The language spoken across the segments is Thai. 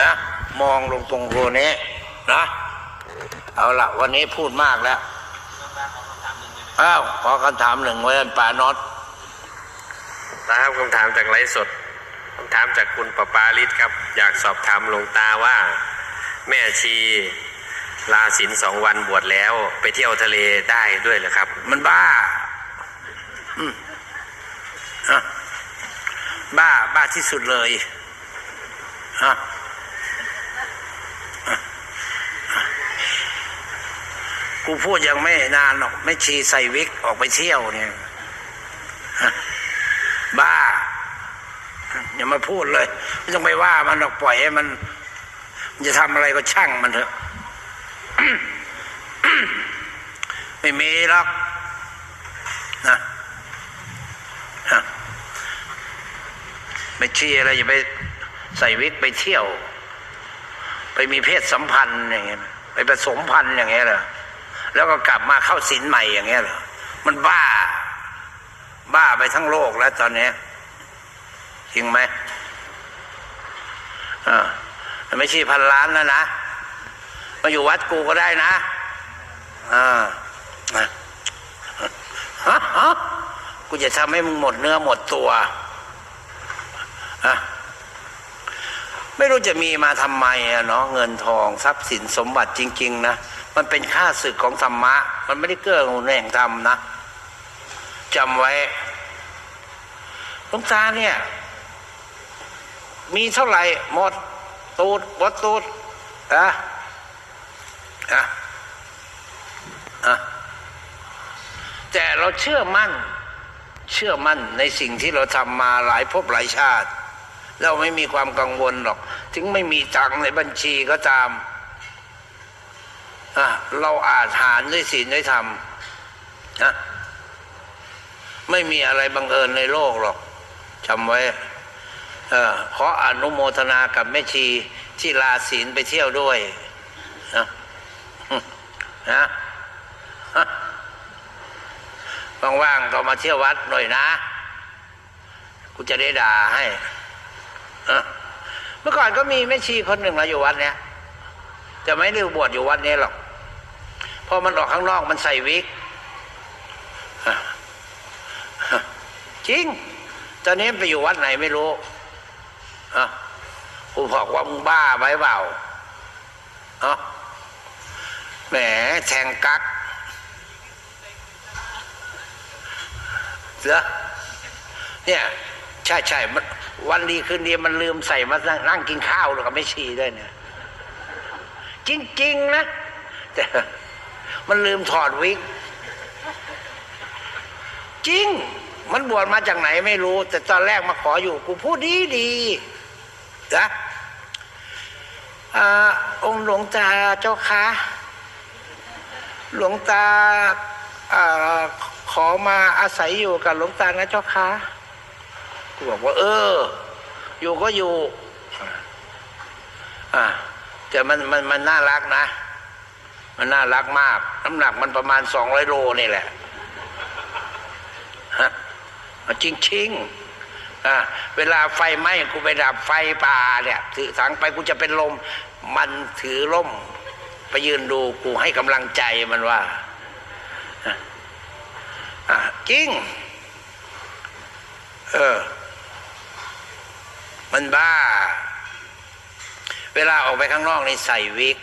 นะมองลงตรงโคนี้นะเอาละวันนี้พูดมากแล้วอ้าวขอคำถามหนึ่งไว้ป่าน็อตนะครับคำถามจากไลฟ์สดคำถามจากคุณปปาลิศครับ อยากสอบถามหลวงตาว่า แม่ชีลาศีลสองวันบวชแล้ว ไปเที่ยวทะเลได้ด้วยเหรอครับ มันบ้าอืมอะบ้าบ้าที่สุดเลยอะอะอะ กูพูดยังไม่นานหรอก ไม่ชีใส่วิกออกไปเที่ยวเนี่ย บ้า อย่ามาพูดเลย ไม่ต้องไปว่ามันหรอกปล่อยให้มัน จะทำอะไรก็ช่างมันเถอะ ไม่มีหรอกนะนะไม่ชี่ออะไรอย่าไปใส่วิกไปเที่ยว ไปมีเพศสัมพันธ์อย่างเงี้ยไปผสมพันธ์อย่างเงี้ยเหรอ แล้วก็กลับมาเข้าศีลใหม่อย่างเงี้ยเหรอมันบ้า บ้าไปทั้งโลกแล้วตอนนี้จริงไหมอ่าไม่ใช่พันล้านแล้วนะมาอยู่วัดกูก็ได้นะอ่าฮะฮะกูจะทำให้มึงหมดเนื้อหมดตัวอะ ไม่รู้จะมีมาทำไมอะเนาะเงินทองทรัพย์สินสมบัติจริง ๆ นะมันเป็นค่าศึกของธรรมะ มันไม่ได้เกื้อกูลแห่งธรรมนะจำไว้ลวงตาเนี่ย มีเท่าไหร่หมดตูดหมดตูดอะอะอะแต่เราเชื่อมั่น เชื่อมั่นในสิ่งที่เราทำมาหลายภพหลายชาติ เราไม่มีความกังวลหรอก ถึงไม่มีตังในบัญชีก็ตาม เราอาจหารด้วยศีลด้วยธรรมนะไม่มีอะไรบังเอิญในโลกหรอกจำไว้เออขออนุโมทนากับแม่ชีที่ลาศีลไปเที่ยวด้วยนะนะฮะว่างๆก็มาเที่ยววัดหน่อยนะ กูจะได้ด่าให้เออ เมื่อก่อนก็มีแม่ชีคนหนึ่งนะอยู่วัดเนี้ยจะไม่ได้บวชอยู่วัดนี้หรอกพอมันออกข้างนอกมันใส่วิกจริง ตอนนี้ไปอยู่วัดไหนไม่รู้อะกูบอกว่ามึงบ้าไหมเปล่าอะแหมแทงกักเหรอเนี่ย ใช่ใช่มัน วันดีคืนดีมันลืมใส่มานั่งกินข้าวแล้วก็ไม่ชีด้วยเนี่ย จริง ๆ นะ แต่มันลืมถอดวิก จริง มันบวชมาจากไหนไม่รู้ แต่ตอนแรกมาขออยู่ กูพูดดีดีนะองค์หลวงตาเจ้าคะหลวงตาอขอมาอาศัยอยู่กับหลวงตานะเจ้าคะ บอกว่า เออ อยู่ก็อยู่ อ่าแต่มันมันมันน่ารักนะ มันน่ารักมาก น้ำหนักมันประมาณสองร้อยโลนี่แหละฮะจริงจริงอ่าเวลาไฟไหม้กูไปดับไฟป่าเนี่ย ถือถังไปกูจะเป็นลม มันถือล่มไปยืนดูกูให้กำลังใจมันว่าอะอะจริง เออ มันบ้า เวลาออกไปข้างนอกนี่ใส่วิก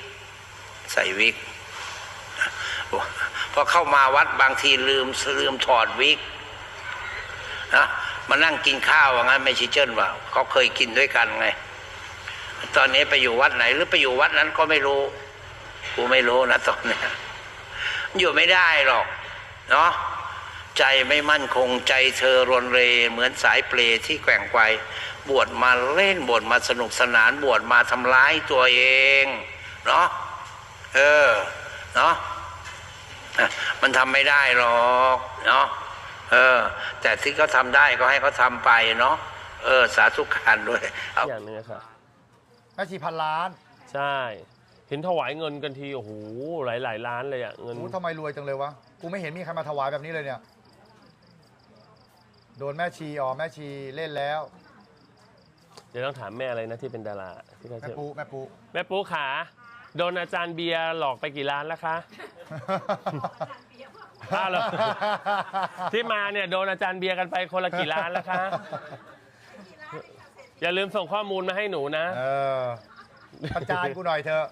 ใส่วิกพอเข้ามาวัดบางทีลืมลืมถอดวิกนะมานั่งกินข้าวว่างั้นไม่ชิเจิ้นว่าเขาเคยกินด้วยกันไง ตอนนี้ไปอยู่วัดไหน หรือไปอยู่วัดนั้นก็ไม่รู้กูไม่รู้นะตอนนี้อยู่ไม่ได้หรอก เนาะ ใจไม่มั่นคงใจเธอรวนเร เหมือนสายเปลที่แกว่งไกวบวชมาเล่นบวชมาสนุกสนานบวชมาทำร้ายตัวเองเนาะเออเนาะอะมันทำไม่ได้หรอกเนาะเออ แต่ที่เขาทำได้ก็ให้เขาทำไปเนาะเออ สาธุการด้วยเอาอย่างหนึงอะครับแม่ชีพันล้าน ใช่ เห็นถวายเงินกันทีโอ้โหหลายหลายๆล้านเลยอะเงินอู้ทำไมรวยจังเลยวะกูไม่เห็นมีใครมาถวายแบบนี้เลยเนี่ย โดนแม่ชีอ๋อแม่ชีเล่นแล้ว เดี๋ยวต้องถามแม่อะไรนะที่เป็นดาราที่เขาแม่ชื่อปูแม่ปู แม่ปูขาโดนอาจารย์เบียร์หลอกไปกี่ล้านแล้วคะอ้าวเหรอที่มาเนี่ยโดนอาจารย์เบียร์กันไปคนละกี่ล้านแล้วคะ อย่าลืมส่งข้อมูลมาให้หนูนะ เออประจานกูหน่อยเถอะ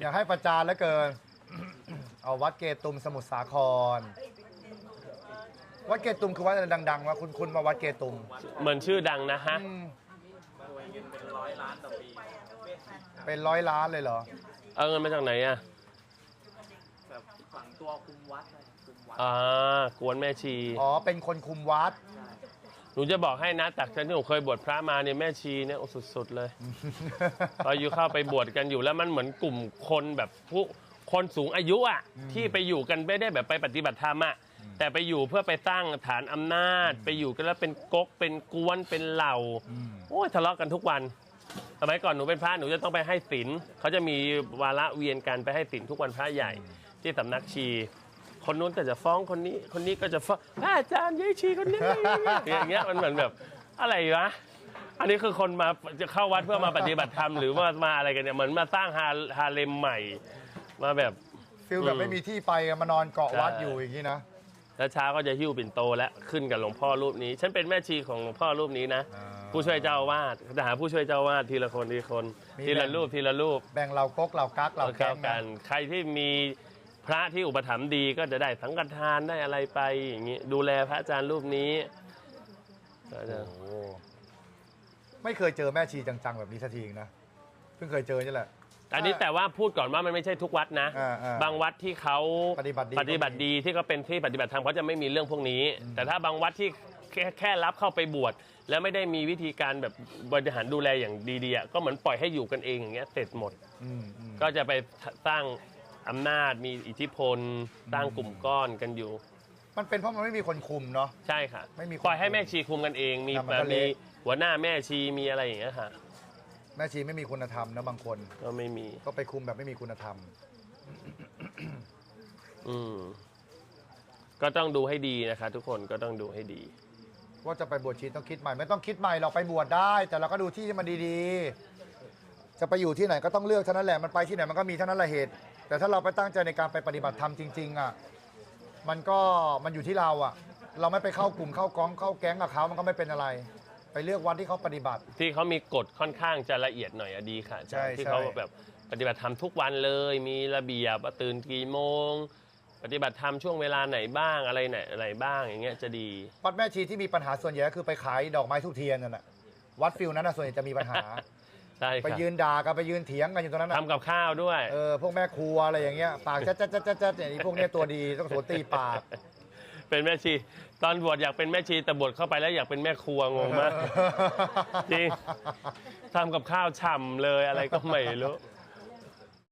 อยากให้ประจานแล้วเกิน เอาวัดเกตุมสมุทรสาคร วัดเกตุมคือวัดอะไรดังๆวะคุณคุณมาวัดเกตุมเหมือนชื่อดังนะฮะ อืมเป็นร้อยล้านเลยเหรอ เอาเงินมาจากไหนอะแบบฝังตัวคุมวัดเลยคุมวัดอ่ากวนแม่ชี อ๋อ เป็นคนคุมวัด หนูจะบอกให้นะจากที่หนูเคยบวชพระมาเนี่ยแม่ชีเนี่ยโอ้สุดๆเลย ตอนอยู่เข้าไปบวชกันอยู่แล้วมันเหมือนกลุ่มคนแบบผู้คนสูงอายุอะที่ไปอยู่กันไม่ได้แบบไปปฏิบัติธรรมอะ แต่ไปอยู่เพื่อไปตั้งฐานอำนาจ ไปอยู่กันแล้วเป็นก๊กเป็นกวนเป็นเหล่าอืมโอ้ยทะเลาะกันทุกวันสมัยก่อนหนูเป็นพระหนูจะต้องไปให้ศีลเขาจะมีวาระเวียนกันไปให้ศีลทุกวันพระใหญ่ที่สำนักชี คนนู้นก็จะฟ้องคนนี้ คนนี้ก็จะฟ้องพระอาจารย์ยายชีคนนี้อย่างเงี้ยมันเหมือนแบบอะไรวะอันนี้คือคนมาจะเข้าวัดเพื่อมาปฏิบัติธรรมหรือว่ามาอะไรกันเนี่ยเหมือนมาสร้างฮาฮาเลมใหม่ มาแบบฟิลแบบไม่มีที่ไปมานอนเกาะวัดใช่อยู่อย่างนี้นะ แล้วเช้าก็จะหิ้วปิ่นโตและขึ้นกับหลวงพ่อรูปนี้ ฉันเป็นแม่ชีของหลวงพ่อรูปนี้นะ อ่า ผู้ช่วยเจ้าอาวาดจะหาผู้ช่วยเจ้าอาวาดทีละคนทีละคน มีทีละแบ่ง รูปทีละรูปแบ่งเรากกเรากักเราแก๊เข้างกันะน ใครที่มีพระที่อุปถัมภ์ดีก็จะได้สังฆทานได้อะไรไปอย่างนี้ดูแลพระอาจารย์รูปนี้ก็จะ โอ้โหไม่เคยเจอแม่ชีจังๆแบบนี้สักทีนะเพิ่งเคยเจอนี่แหละ อันนี้แต่ว่าพูดก่อนว่ามันไม่ใช่ทุกวัดนะ อ่าอ่าบางวัดที่เขาปฏิบัติดีปฏิบัติดีที่เขาเป็นที่ปฏิบัติธรรมเขาจะไม่มีเรื่องพวกนี้ แต่ถ้าบางวัดที่แค่แค่รับเข้าไปบวชแล้วไม่ได้มีวิธีการแบบบริหารดูแลอย่างดีๆอะก็เหมือนปล่อยให้อยู่กันเองอย่างเงี้ยเสร็จหมด อืมอืมก็จะไปสร้างอำนาจมีอิทธิพลสร้างกลุ่มก้อนกันอยู่ มันเป็นเพราะมันไม่มีคนคุมเนาะ ใช่ค่ะไม่มีคนปล่อยให้แม่ชีคุมกันเอง มีครับมันก็มีเละหัวหน้าแม่ชีมีอะไรอย่างเงี้ยค่ะ แม่ชีไม่มีคุณธรรมนะบางคน ก็ไม่มี ก็ไปคุมแบบไม่มีคุณธรรม อืม ก็ต้องดูให้ดีนะคะ ทุกคนก็ต้องดูให้ดี ว่าจะไปบวชชีต้องคิดใหม่ ไม่ต้องคิดใหม่เราไปบวชได้ แต่เราก็ดูที่ที่มันดีๆ จะไปอยู่ที่ไหนก็ต้องเลือกเท่านั้นแหละมันไปที่ไหนมันก็มีเท่านั้นแหละเหตุ แต่ถ้าเราไปตั้งใจในการไปปฏิบัติธรรมจริง ๆ อะ มันก็มันอยู่ที่เราอะ เราไม่ไปเข้ากลุ่มเข้ากองเข้าแก๊งกับเขามันก็ไม่เป็นอะไร ไปเลือกวันที่เขาปฏิบัติ ที่เขามีกฎค่อนข้างจะละเอียดหน่อยอะดีค่ะใช่ที่ใช่เขาแบบปฏิบัติธรรมทุกวันเลย มีระเบียบว่าตื่นกี่โมง ปฏิบัติธรรมช่วงเวลาไหนบ้างอะไรไหนอะไรบ้างอย่างเงี้ยจะดี วัดแม่ชีที่มีปัญหาส่วนใหญ่ก็คือไปขายดอกไม้ทุกเทียนนั่นแหละวัดฟิลนั้นนะส่วนใหญ่จะมีปัญหา ใช่ไปค่ะยืนด่ากันไปยืนเถียงกันอยู่ตรงนั้นนะทำกับข้าวด้วย เออพวกแม่ครัวอะไรอย่างเงี้ยปากจัดจัดจัดจัดจัดอย่างนี้พวกเนี้ยตัวดีต้องโสนตีปาก เป็นแม่ชี ตอนบวชอยากเป็นแม่ชีแต่บวชเข้าไปแล้วอยากเป็นแม่ครัวงงมากจริงทำกับข้าวฉ่ำเลยอะไรก็ไม่รู้